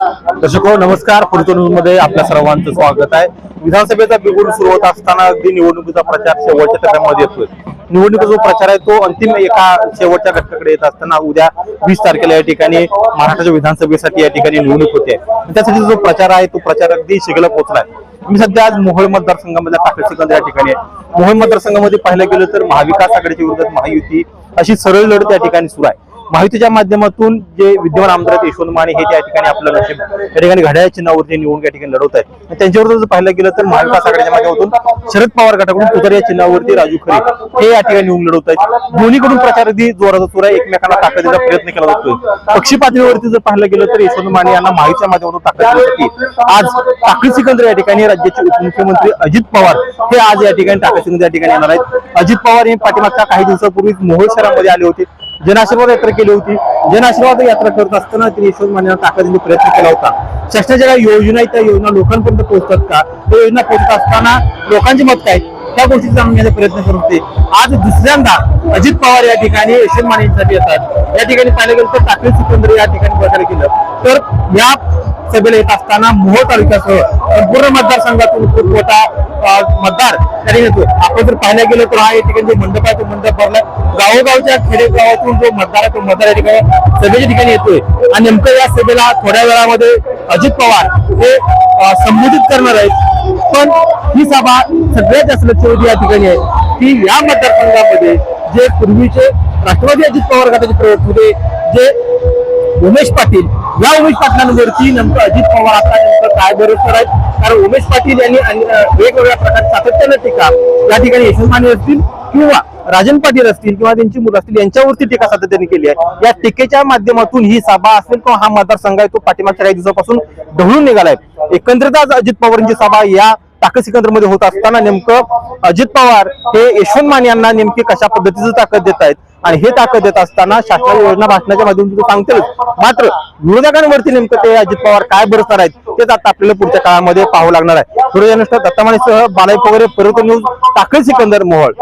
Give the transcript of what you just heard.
दर्शक हो, नमस्कार. पुढच्या न्यूजमध्ये आपल्या सर्वांचं स्वागत आहे. विधानसभेचा बिगुल सुरू होत असताना अगदी निवडणुकीचा प्रचार शेवटच्या टप्प्यामध्ये येतोय. निवडणुकीचा जो प्रचार आहे तो अंतिम एका शेवटच्या घटकाकडे येत असताना उद्या वीस तारखेला या ठिकाणी महाराष्ट्राच्या विधानसभेसाठी या ठिकाणी निवडणूक होते. त्यासाठी जो प्रचार आहे तो प्रचार अगदी शिगेला पोहोचलाय. मी सध्या आज मोहोळ मतदारसंघामध्ये टाकळी सिकंदर या ठिकाणी आहे. मोहोळ मतदारसंघामध्ये पाहिलं गेलं तर महाविकास आघाडीच्या विरोधात महायुती अशी सरळ लढत या ठिकाणी सुरू आहे. माहितीच्या माध्यमातून जे विद्यमान आमदार आहेत यशवंत माने हे त्या ठिकाणी आपलं नशीब या ठिकाणी घड्याळ चिन्हावरती निवडून या ठिकाणी लढवत आहेत. त्यांच्यावर जर पाहिलं गेलं तर महाविकास आघाडीच्या माध्यमातून शरद पवार गटाकडून तुतार या चिन्हावरती राजू खरे हे या ठिकाणी निवडून लढवत आहेत. दोन्हीकडून प्रचार अगदी जोराचा सुरू आहे. एकमेकांना ताकदीचा प्रयत्न केला जातोय. पक्षी पातळीवरती जर पाहिलं गेलं तर यशवंत माने यांना माहितीच्या माध्यमातून ताकद देण्यासाठी आज टाकळी सिकंदर या ठिकाणी राज्याचे उपमुख्यमंत्री अजित पवार हे आज या ठिकाणी टाकळी सिकंदर या ठिकाणी येणार आहेत. अजित पवार हे पाठीमागच्या काही दिवसापूर्वी मोहोळ शहरामध्ये आले होते. जनआशीर्वाद यात्रा केली होती. जनआशीर्वाद यात्रा करत असताना त्यांनी यशवंत माने यांना ताकदीने प्रयत्न केला होता. शासनाच्या ज्या योजना आहेत त्या योजना लोकांपर्यंत पोहोचतात का? त्या योजना पोहोचत असताना लोकांचे मत काय? त्या गोष्टी जाणून घेण्याचा प्रयत्न करत होते. आज दुसऱ्यांदा अजित पवार या ठिकाणी यशवंत मानेसाठी येतात. या ठिकाणी पाहिलं गेलं तर टाकळी सिकंदर या ठिकाणी प्रकार केलं. तर या सभेला येत असताना मोहोळ तालुक्यासह संपूर्ण मतदारसंघातून खूप मोठा मतदार त्या ठिकाणी येतो आपण जर पाहायला गेलो तर हा या ठिकाणी जो मंडप आहे तो मंडप भरला गावोगावच्या खेडेगावातून जो मतदार आहे तो मतदार या ठिकाणी सभेच्या ठिकाणी येतोय. आणि नेमकं या सभेला थोड्या वेळामध्ये अजित पवार हे संबोधित करणार आहेत. पण ही सभा सगळ्यात जास्त लक्षवेधी या ठिकाणी आहे. की या मतदारसंघामध्ये जे पूर्वीचे राष्ट्रवादी अजित पवार गटाचे प्रयोग होते जे उमेश पाटील. या उमेश पाटलांवरती नेमकं अजित पवार आता नेमकं काय बरोबर आहेत कारण उमेश पाटील यांनी वेगवेगळ्या प्रकारे सातत्यानं टीका या ठिकाणी यशवंत असतील किंवा राजन पाटील असतील किंवा त्यांची मुलं असतील यांच्यावरती टीका सातत्याने केली आहे. या टीकेच्या माध्यमातून ही सभा असेल किंवा हा मतदारसंघ आहे तो पाठीमागच्या काही दिवसापासून ढवळून निघालाय आज अजित पवारांची सभा या ताकद सिकंदरमध्ये होत असताना नेमकं अजित पवार हे यशवंत मान यांना नेमकी कशा पद्धतीचं ताकद देत आहेत? आणि हे ताकद देत असताना शासनाच्या योजना भाषणाच्या माध्यमातून सांगतील. मात्र विरोधकांवरती नेमकं ते अजित पवार काय बरसणार आहेत तेच आता आपल्याला पुढच्या काळामध्ये पाहावं लागणार आहे. सूर्यनुष्ठ दत्तामानेसह बालाई पोगरे पर्यटन न्यूज ताकद सिकंदर मोहोळ.